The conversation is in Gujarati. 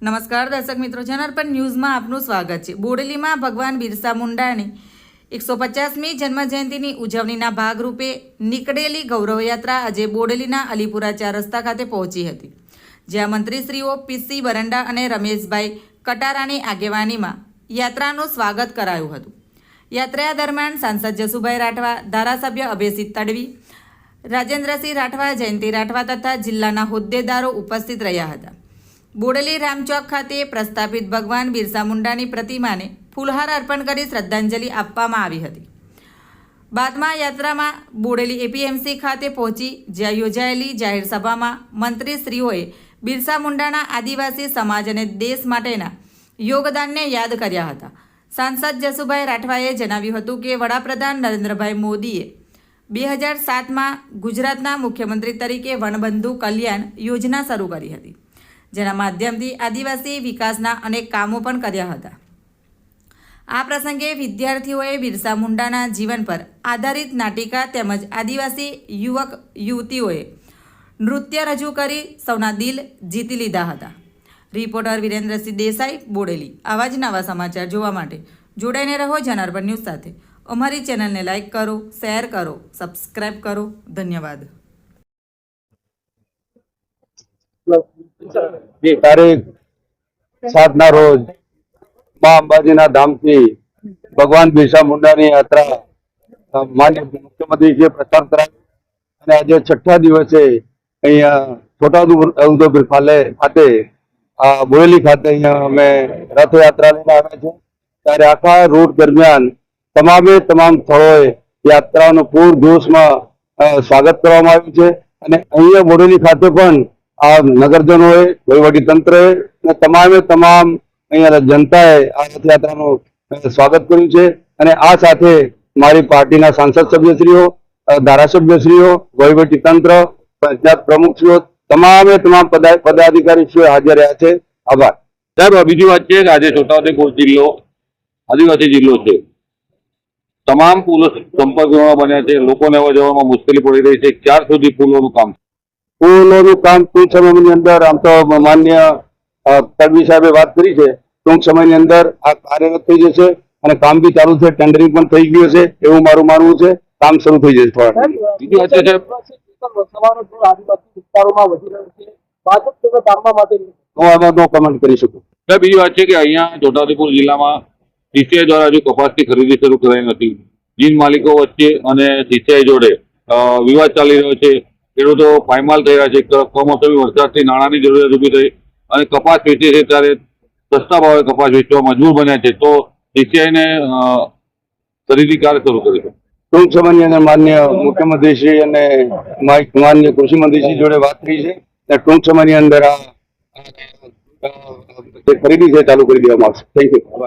નમસ્કાર દર્શક મિત્રો, જનાર્પણ ન્યૂઝમાં આપનું સ્વાગત છે. બોડેલીમાં ભગવાન બિરસા મુંડાની એકસો પચાસમી જન્મજયંતિની ઉજવણીના ભાગરૂપે નીકળેલી ગૌરવયાત્રા આજે બોડેલીના અલીપુરા ચાર રસ્તા ખાતે પહોંચી હતી, જ્યાં મંત્રીશ્રીઓ પીસી બરંડા અને રમેશભાઈ કટારાની આગેવાનીમાં યાત્રાનું સ્વાગત કરાયું હતું. યાત્રા દરમિયાન સાંસદ જસુભાઈ રાઠવા, ધારાસભ્ય અભયસિંહ તડવી, રાજેન્દ્રસિંહ રાઠવા, જયંતિ રાઠવા તથા જિલ્લાના હોદ્દેદારો ઉપસ્થિત રહ્યા હતા. બોડેલી રામચોક ખાતે પ્રસ્થાપિત ભગવાન બિરસા મુંડાની પ્રતિમાને ફૂલહાર અર્પણ કરી શ્રદ્ધાંજલિ આપવામાં આવી હતી. બાદમાં યાત્રામાં બોડેલી એપીએમસી ખાતે પહોંચી જ્યાં યોજાયેલી જાહેર સભામાં મંત્રીશ્રીઓએ બિરસા મુંડાના આદિવાસી સમાજ અને દેશ માટેના યોગદાનને યાદ કર્યા હતા. સાંસદ જસુભાઈ રાઠવાએ જણાવ્યું હતું કે વડાપ્રધાન નરેન્દ્રભાઈ મોદીએ બે હજાર સાતમાં ગુજરાતના મુખ્યમંત્રી તરીકે વનબંધુ કલ્યાણ યોજના શરૂ કરી હતી. જેના માધ્યમથી આદિવાસી વિકાસના અનેક કામો પણ કર્યા હતા. આ પ્રસંગે વિદ્યાર્થીઓએ બિરસા મુંડાના જીવન પર આધારિત નાટિકા તેમજ આદિવાસી યુવક યુવતીઓએ નૃત્ય રજૂ કરી સૌના દિલ જીતી લીધા હતા. રિપોર્ટર વિરેન્દ્રસિંહ દેસાઈ, બોડેલી. આવા જ નવા સમાચાર જોવા માટે જોડાઈને રહો જનાર્પણ ન્યૂઝ સાથે. અમારી ચેનલને લાઇક કરો, શેર કરો સબસ્ક્રાઈબ કરો. ધન્યવાદ. તારીખ સાત ના રોજ મા અંબાજીના ધામથી ભગવાન બિરસા મુંડાની યાત્રા માન્ય મુખ્યમંત્રીજીએ પ્રસ્થાન કરાવી અને આજે છઠ્ઠા દિવસે અહીંયા છોટાઉદેપુર ખાતે ખાતે બોરેલી ખાતે અહીંયા અમે રથયાત્રા લઈને આવ્યા છે ત્યારે આખા રૂટ દરમિયાન તમામે તમામ સ્થળોએ યાત્રાનું પૂર જોશમાં સ્વાગત કરવામાં આવ્યું છે. અને અહીંયા બોરેલી ખાતે પણ આ નગરજનોએ, વહીવટી તંત્રએ અને તમામે તમામ અહીંયા જનતાએ આ રથયાત્રાનું સ્વાગત કર્યું છે. અને આ સાથે મારી પાર્ટીના સાંસદ સભ્યશ્રીઓ ધારાસભ્યશ્રીઓ, વહીવટી તંત્ર, પંચાયત પ્રમુખશ્રીઓ, તમામે તમામ પદા- પદાધિકારીશ્રીઓ હાજર રહ્યા છે. આભાર. સાહેબ બીજી વાત છે કે આજે છોટાઉદેપુર જિલ્લો, આદિવાસી જિલ્લો છે. તમામ પુલો સંપર્ક બન્યા છે. લોકોને જવામાં મુશ્કેલી પડી રહી છે. ક્યાર સુધી પુલોનું કામ પુલોનું કામ ટૂંક સમયની અંદર આમ તો માન્ય તડવી સાહેબે વાત કરી છે ટૂંક સમયની અંદર આ કાર્યરત થઈ જશે અને કામ બી ચાલુ છે ટેન્ડરિંગ પણ થઈ ગયું છે એવું મારું માનવું છે કામ શરૂ થઈ જશે. થોડા બીજી વાત છે કે અહીંયા છોટાઉદેપુર જિલ્લામાં સીસીઆઈ દ્વારા હજુ કપાસની ખરીદી શરૂ કરાઈ નથી. જીન માલિકો વચ્ચે અને સીસીઆઈ જોડે અ, વિવાદ ચાલી રહ્યો છે. ખેડૂતો પાયમાલ રહ્યા છે એક તરફ કમોસમી વરસાદથી નાણાંની જરૂરિયાત ઊભી થઈ અને કપાસ વેચે છે ત્યારે સસ્તા ભાવે કપાસ વેચવા મજબૂર બન્યા છે તો સીસીઆઈને ખરીદી કાર્ય શરૂ કરીશું ટૂંક સમયની અંદર માન્ય મુખ્યમંત્રીશ્રી અને માન્ય કૃષિ મંત્રીશ્રી જોડે વાત થઈ છે અને ટૂંક સમયની અંદર આ, ખરીદી છે ચાલુ કરી દેવામાં આવશે થેન્ક યુ